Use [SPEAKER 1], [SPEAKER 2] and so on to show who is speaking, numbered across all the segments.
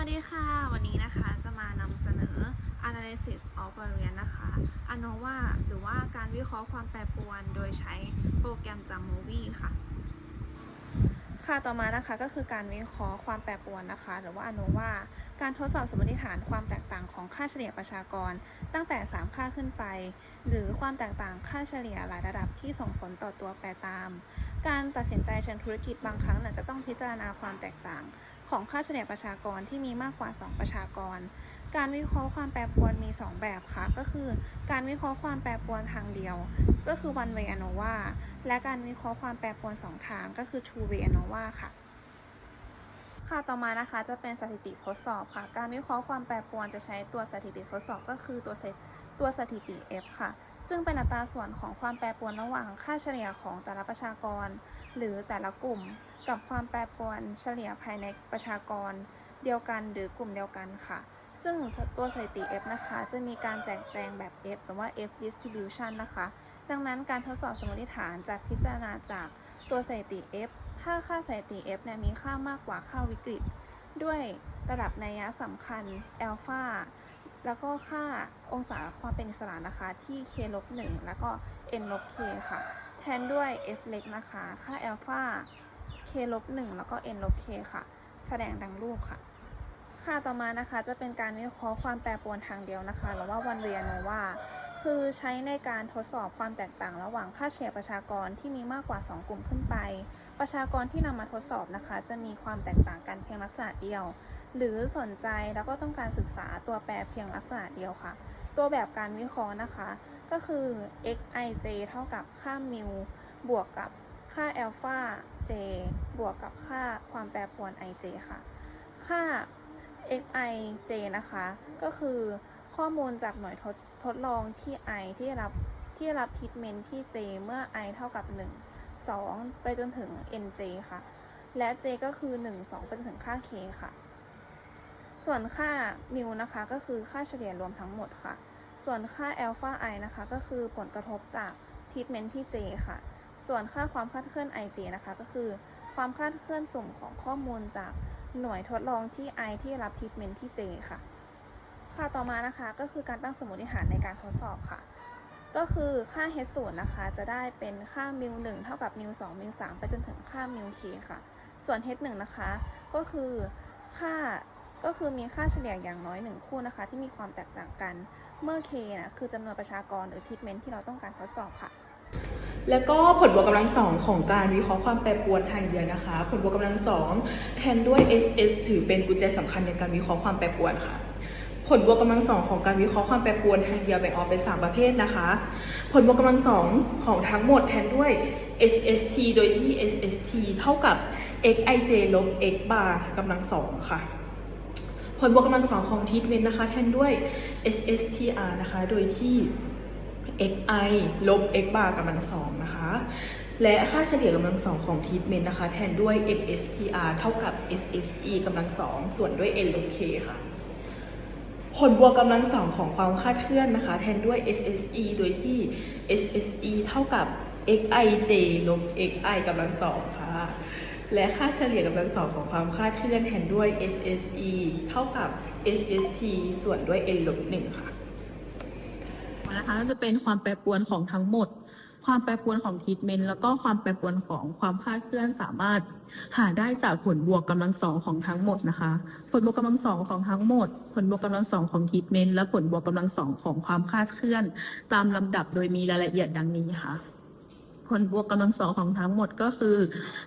[SPEAKER 1] วัสดีค่ะ วันนี้นะคะจะมานำเสนอ analysis of variance นะคะ ANOVA หรือว่าการวิเคราะห์ความแปรปรวนโดยใช้โปรแกรมจาก Movie ค่ะ ค่ะต่อมานะคะก็คือการวิเคราะห์ความแปรปรวนนะคะ หรือว่า ANOVA การทดสอบสมมติฐานความแตกต่างของค่าเฉลี่ยประชากร ตั้งแต่ 3 ค่าขึ้นไป หรือความแตกต่างค่าเฉลี่ยหลายระดับที่ส่งผลต่อตัวแปรตาม การตัดสินใจเชิงธุรกิจบางครั้งนี่ยจะต้องพิจารณาความแตกต่าง ของค่าเฉลี่ยประชากรที่มีมากกว่า 2 ประชากร การวิเคราะห์ความแปรปรวนมี 2 แบบค่ะ ก็คือ การวิเคราะห์ความแปรปรวนทางเดียว ก็คือ one way ANOVA และการวิเคราะห์ความแปรปรวน 2 ทางก็คือ two way ANOVA ค่ะค่ะต่อมานะคะจะเป็นสถิติทดสอบค่ะ การวิเคราะห์ความแปรปรวนจะใช้ตัวสถิติทดสอบก็คือตัวเซตตัวสถิติ F ค่ะ ซึ่งเป็นอัตราส่วนของความแปรปรวนระหว่างค่าเฉลี่ยของแต่ละประชากร หรือแต่ละกลุ่ม กับความแปรปรวนเฉลี่ยภายในประชากรเดียวกันหรือกลุ่มเดียวกันค่ะ ซึ่งตัวสถิติ F นะคะ จะมีการแจกแจงแบบ F หรือว่า F distribution นะคะ ดังนั้นการทดสอบสมมติฐานจะพิจารณาจากตัวสถิติ F ถ้าค่าสถิติ F เนี่ยมีค่ามากกว่าค่าวิกฤต ด้วยระดับนัยสำคัญอัลฟาแล้วก็ค่าองศาความเป็นอิสระนะคะ ที่ k ลบ1แล้วก็ n ลบ k ค่ะ แทนด้วย f เล็กนะคะ ค่าอัลฟา k ลบ1แล้วก็ n ลบ k ค่ะ แสดงดังรูปค่ะ ค่ะต่อมานะคะจะเป็นการวิเคราะห์ความแปรปรวนทางเดียวนะคะหรือว่า one way ANOVA คือใช้ในการทดสอบความแตกต่างระหว่างค่าเฉลี่ยประชากรที่มีมากกว่า 2 กลุ่มขึ้นไป ประชากรที่นำมาทดสอบนะคะ จะมีความแตกต่างกันเพียงลักษณะเดียว หรือสนใจแล้วก็ต้องการศึกษาตัวแปรเพียงลักษณะเดียวค่ะ ตัวแบบการวิเคราะห์นะคะ ก็คือ xij เท่ากับค่ามิวบวกกับ ค่า alpha j บวกกับค่าความแปรปรวน ij ค่ะ ค่า xij นะคะ ก็คือข้อมูลจากหน่วยทดทดลองที่ i ที่รับที่รับทิทเมนที่ j เมื่อ i เท่ากับ 1 2 ไปจนถึง nj ค่ะ และ j ก็คือ 1 2 ไปจนถึงค่า k ค่ะ ส่วนค่ามิวนะคะ ก็คือค่าเฉลี่ยรวมทั้งหมดค่ะ ส่วนค่า alpha i นะคะ ก็คือผลกระทบจากทิทเมนที่ j ค่ะ ส่วนค่าความคลาดเคลื่อน ij นะคะ ก็คือความคลาดเคลื่อนสุ่มของข้อมูลจากหน่วยทดลองที่ i ที่รับทิทเมนที่ j ค่ะ ค่ะต่อมานะคะก็คือการตั้งสมมติฐานในการทดสอบค่ะ ก็คือค่า h 0นะคะจะได้เป็นค่ามิว1เท่ากับมิว2มิว3ไปจนถึงค่ามิว k ค่ะ ส่วน h 1นะคะ ก็คือค่าก็คือมีค่าเฉลี่ยอย่างน้อย 1 คู่นะคะ ที่มีความแตกต่างกันเมื่อ k นะคือจำนวนประชากรหรือทิทเมนที่เราต้องการทดสอบค่ะ
[SPEAKER 2] แล้วก็ผลบวกกำลังสองของการวิเคราะห์ความแปรปรวนทางเดียวนะคะ ผลบวกกำลังสองแทนด้วย SS ถือเป็นกุญแจสำคัญในการวิเคราะห์ความแปรปรวนค่ะ ผลบวกกำลังสองของการวิเคราะห์ความแปรปรวนทางเดียวแบ่งออกเป็นสามประเภทนะคะ ผลบวกกำลังสองของทั้งหมดแทนด้วย SST โดยที่ SST เท่ากับ xij ลบ x bar กำลังสองค่ะผลบวกกำลังสองของทีทเมนต์นะคะ แทนด้วย SSTR นะคะ โดยที่ xi ลบ x bar กำลังสองนะคะ และค่าเฉลี่ยกำลังสองของทีทเมนต์นะคะ แทนด้วย mstr เท่ากับ sse กำลังสองส่วนด้วย n ลบ k ค่ะ ผลบวกกำลังสองของความคาดเคลื่อนนะคะ แทนด้วย sse โดยที่ sse เท่ากับ xij ลบ xi กำลังสองค่ะ และค่าเฉลี่ยกำลังสองของความคาดเคลื่อนแทนด้วย sse เท่ากับ sst ส่วนด้วย n ลบหนึ่งค่ะ
[SPEAKER 3] นะคะน่าจะเป็นความแปรปรวนของทั้งหมด ความแปรปรวนของทีทเมนต์แล้วก็ความแปรปรวนของความคลาดเคลื่อนสามารถ หาได้จากผลบวกกำลังสองของทั้งหมดนะคะ ผลบวกกำลังสองของทั้งหมด ผลบวกกำลังสองของทีทเมนต์และผลบวกกำลังสองของความคลาดเคลื่อน ตามลำดับโดยมีรายละเอียดดังนี้ค่ะผลบวกกำลังสองของทั้งหมดก็คือ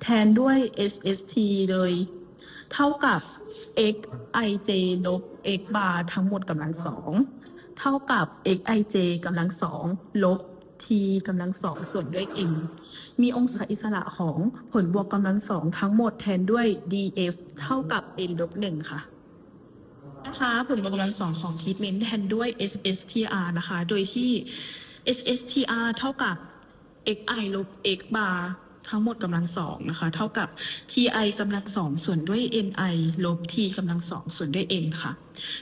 [SPEAKER 3] แทนด้วย SST โดยเท่ากับ xij ลบ x bar ทั้งหมดกำลังสอง เท่ากับ xij กำลังสองลบ t กำลังสองส่วนด้วย n มีองศาอิสระของผลบวกกำลังสองทั้งหมดแทนด้วย df เท่ากับ n ลบหนึ่งค่ะนะคะผลบวกกำลังสองของ treatment แทนด้วย SSTR นะคะ โดยที่ SSTR เท่ากับ xi ลบ x bar ทั้งหมดกำลังสองนะคะ เท่ากับ ti กำลังสองส่วนด้วย ni ลบ t กำลังสองส่วนด้วย n ค่ะ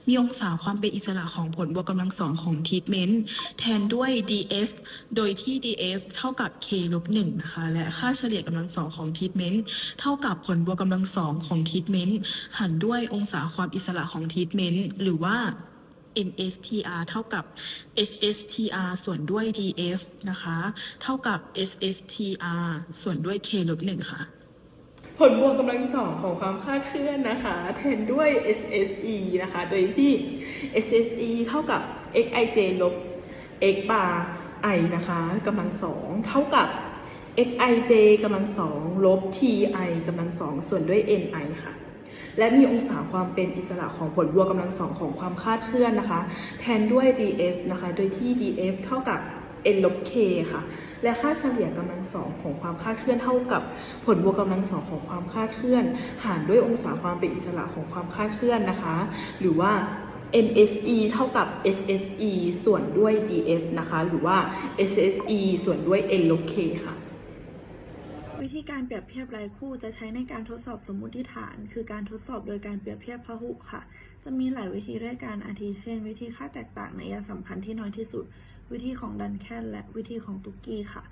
[SPEAKER 3] มีองศาความเป็นอิสระของผลบวกกำลังสองของท e ทเมนต์แทนด้วย df โดยที่ df เท่ากับ k ลบหนึ่งนะคะ และค่าเฉลี่ยกำลังสองของท e ทเมนต์เท่ากับผลบวกกำลังสองของท e ทเมนต์หารด้วยองศาความอิสระของท e ทเมนต์หรือว่า MSTR เท่ากับ SSTR ส่วนด้วย DF นะคะ เท่ากับ SSTR ส่วนด้วย K ลบหนึ่งค่ะ
[SPEAKER 2] ผลบวกกำลังสองของความคลาดเคลื่อนนะคะ แทนด้วย SSE นะคะ โดยที่ SSE เท่ากับ xij ลบ x bar i นะคะกำลังสองเท่ากับ xij กำลังสองลบ ti กำลังสองส่วนด้วย ni ค่ะ และมีองศาความเป็นอิสระของผลบวกกำลังสองของความคาดเคลื่อนนะคะ แทนด้วย df นะคะ โดยที่ df เท่ากับ n ลบ k ค่ะ และค่าเฉลี่ยกำลังสองของความคาดเคลื่อนเท่ากับผลบวกกำลังสองของความคาดเคลื่อน หารด้วยองศาความเป็นอิสระของความคาดเคลื่อนนะคะ หรือว่า NSE เท่ากับ SSE ส่วนด้วย df นะคะ หรือว่า SSE ส่วนด้วย n ลบ k ค่ะ
[SPEAKER 4] วิธีการเปรียบเทียบรายคู่จะใช้ในการทดสอบสมมุติฐาน คือการทดสอบโดยการเปรียบเทียบพหุค่ะ จะมีหลายวิธีด้วยกันอาทิเช่น วิธีค่าแตกต่างในยาสำคัญที่น้อยที่สุด วิธีของดันแคนและวิธีของตุกกี้ค่ะ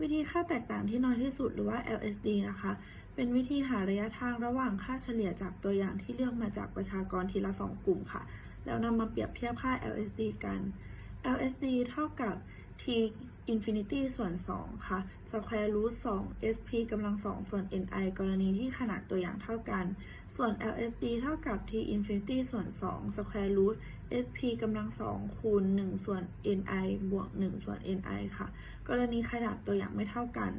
[SPEAKER 4] วิธีค่าแตกต่างที่น้อยที่สุดหรือว่า LSD นะคะ เป็นวิธีหาระยะทางระหว่างค่าเฉลี่ยจากตัวอย่างที่เลือกมาจากประชากรทีละสองกลุ่มค่ะ แล้วนำมาเปรียบเทียบค่า LSD กัน LSD เท่ากับ t infinity ส่วน 2 ค่ะ square root 2 sp กำลัง 2 ส่วน ni กรณีที่ขนาดตัวอย่างเท่ากัน ส่วน lsd เท่ากับ t infinity ส่วน 2 square root sp กำลัง 2 คูณ 1 ส่วน ni บวก 1 ส่วน ni ค่ะ กรณีขนาดตัวอย่างไม่เท่ากัน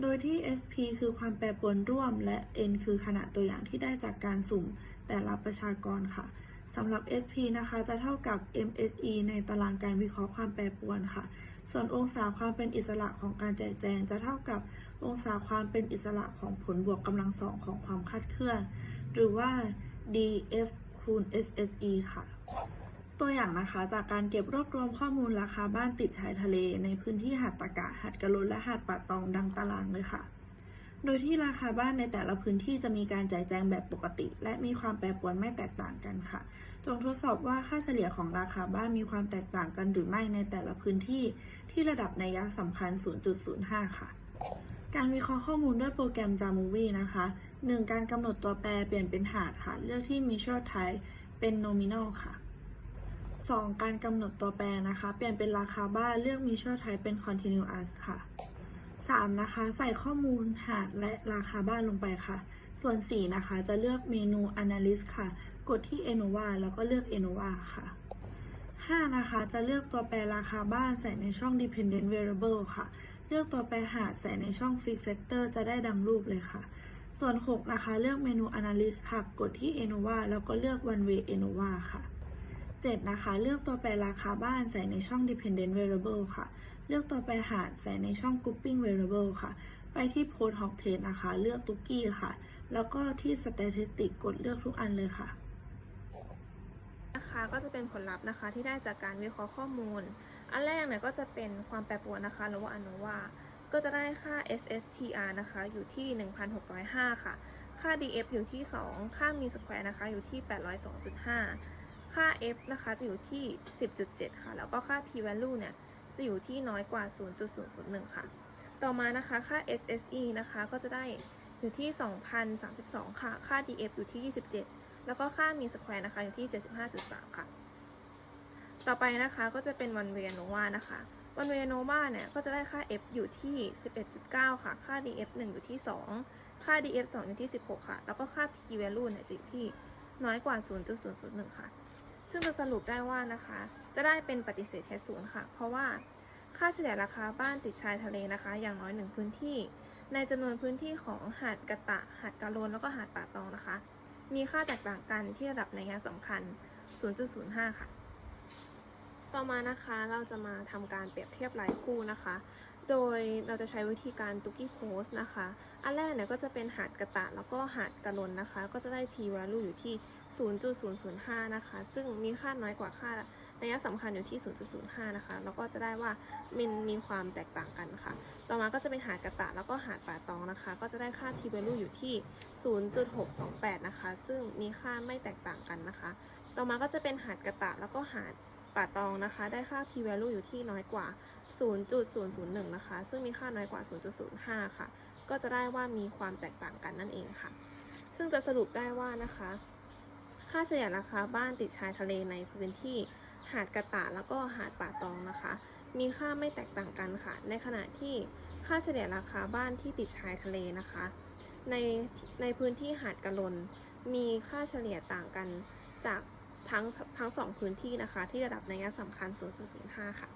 [SPEAKER 4] โดยที่ sp คือความแปรปรวนร่วม และ n คือขนาดตัวอย่างที่ได้จากการสุ่มแต่ละประชากรค่ะสำหรับ SP นะคะจะเท่ากับ MSE ในตารางการวิเคราะห์ความแปรปรวนค่ะ ส่วนองศาความเป็นอิสระของการแจกแจงจะเท่ากับองศาความเป็นอิสระของผลบวกกำลังสองของความคาดเคลื่อน หรือว่า DF คูณ SSE ค่ะ ตัวอย่างนะคะจากการเก็บรวบรวมข้อมูลราคาบ้านติดชายทะเล ในพื้นที่หาดตะกะหาดกะโลนและหาดป่าตองดังตารางเลยค่ะ โดยที่ราคาบ้านในแต่ละพื้นที่จะมีการจ่ายแจงแบบปกติ และมีความแปรปรวนไม่แตกต่างกันค่ะ จงทดสอบว่าค่าเฉลี่ยของราคาบ้านมีความแตกต่างกันหรือไม่ในแต่ละพื้นที่ ที่ระดับนัยยะสำคัญ 0.05 ค่ะ การวิเคราะห์ข้อมูลด้วยโปรแกรม Jamovi นะคะ 1. การกำหนดตัวแปรเปลี่ยนเป็นหาดค่ะ เลือกที่ Measure Type เป็น Nominal ค่ะ 2. การกำหนดตัวแปรนะคะ เปลี่ยนเป็นราคาบ้านเลือก Measure Type เป็น Continuous ค่ะ 3. นะคะ ใส่ข้อมูลหาดและราคาบ้านลงไปค่ะ ส่วน 4 นะคะ จะเลือกเมนู Analyst ค่ะ กดที่ Enova แล้วก็เลือก Enova ค่ะ 5. นะคะ จะเลือกตัวแปรราคาบ้านใส่ในช่อง Dependent Variable ค่ะ เลือกตัวแปรหาดใส่ในช่อง Fix Factor จะได้ดังรูปเลยค่ะ ส่วน 6 นะคะ เลือกเมนู Analyst ค่ะ กดที่ Enova แล้วก็เลือก One Way Enova ค่ะ 7 นะคะ เลือกตัวแปรราคาบ้านใส่ในช่อง Dependent Variable ค่ะ เลือกตัวแปรหาใส่ในช่อง Grouping Variable ค่ะ ไปที่ Post Hog Test นะคะ เลือก t u k i ค่ะ แล้วก็ที่ Statistic กดเลือกทุกอันเลยค่ะ
[SPEAKER 1] นะคะก็จะเป็นผลลัพธ์นะคะที่ได้จากการวิเคราะห์ข้อมูล อันแรกเนี่ยก็จะเป็นความแปรปรวนนะคะหรือว่าอนุว่า ก็จะได้ค่า SSTR นะคะอยู่ที่ 1,605 ค่ะ ค่า DF อยู่ที่ 2 ค่ามีสแควร์นะคะอยู่ที่ 802.5 ค่า F นะคะจะอยู่ที่ 10.7 ค่ะ แล้วก็ค่า P value เนี่ย จะอยู่ที่น้อยกว่า 0.001 ค่ะ ต่อมานะคะค่า SSE นะคะก็จะได้อยู่ที่ 2,032 ค่ะ ค่า DF อยู่ที่ 27 แล้วก็ค่ามีสแควร์นะคะอยู่ที่ 75.3 ค่ะ ต่อไปนะคะก็จะเป็นวันเวียโนวานะคะวันเวียโนวาเนี่ยก็จะได้ค่า f อยู่ที่ 11.9 ค่ะ ค่า df 1 อยู่ที่ 2 ค่า df 2 อยู่ที่ 16 ค่ะ แล้วก็ค่า p value เนี่ยจะอยู่ที่น้อยกว่า 0.001 ค่ะ ซึ่งจะสรุปได้ว่านะคะ จะได้เป็นปฏิเสธเทศูนย์ค่ะ เพราะว่าค่าเฉลี่ยราคาบ้านติดชายทะเลนะคะ อย่างน้อยหนึ่งพื้นที่ ในจำนวนพื้นที่ของหาดกะตะ หาดกะโลนแล้วก็หาดป่าตองนะคะ มีค่าแตกต่างกันที่ระดับในัยสำคัญ 0.05 ค่ะ ต่อมานะคะเราจะมาทำการเปรียบเทียบรายคู่นะคะ โดยเราจะใช้วิธีการตุกี้โพสนะคะ อันแรกเนี่ยก็จะเป็นหาดกระตะแล้วก็หาดกระลนนะคะ ก็จะได้ p value อยู่ที่ 0.005 นะคะ ซึ่งมีค่าน้อยกว่าค่านัยสำคัญอยู่ที่ 0.05 นะคะ แล้วก็จะได้ว่ามันมีความแตกต่างกันค่ะ ต่อมาก็จะเป็นหาดกระตะแล้วก็หาดป่าตองนะคะ ก็จะได้ค่า p value อยู่ที่ 0.628 นะคะ ซึ่งมีค่าไม่แตกต่างกันนะคะ ต่อมาก็จะเป็นหาดกระตะแล้วก็หาด ป่าตองนะคะ ได้ค่า p value อยู่ที่น้อยกว่า 0.001 นะคะ ซึ่งมีค่าน้อยกว่า 0.05 ค่ะ ก็จะได้ว่ามีความแตกต่างกันนั่นเองค่ะ ซึ่งจะสรุปได้ว่านะคะ ค่าเฉลี่ยราคาบ้านติดชายทะเลในพื้นที่หาดกระตะแล้วก็หาดป่าตองนะคะ มีค่าไม่แตกต่างกันค่ะ ในขณะที่ค่าเฉลี่ยราคาบ้านที่ติดชายทะเลนะคะ ในในพื้นที่หาดกระลนมีค่าเฉลี่ยต่างกันจาก ทั้งทั้งสองพื้นที่นะคะ ที่ระดับนัยสำคัญ 0.05 ค่ะ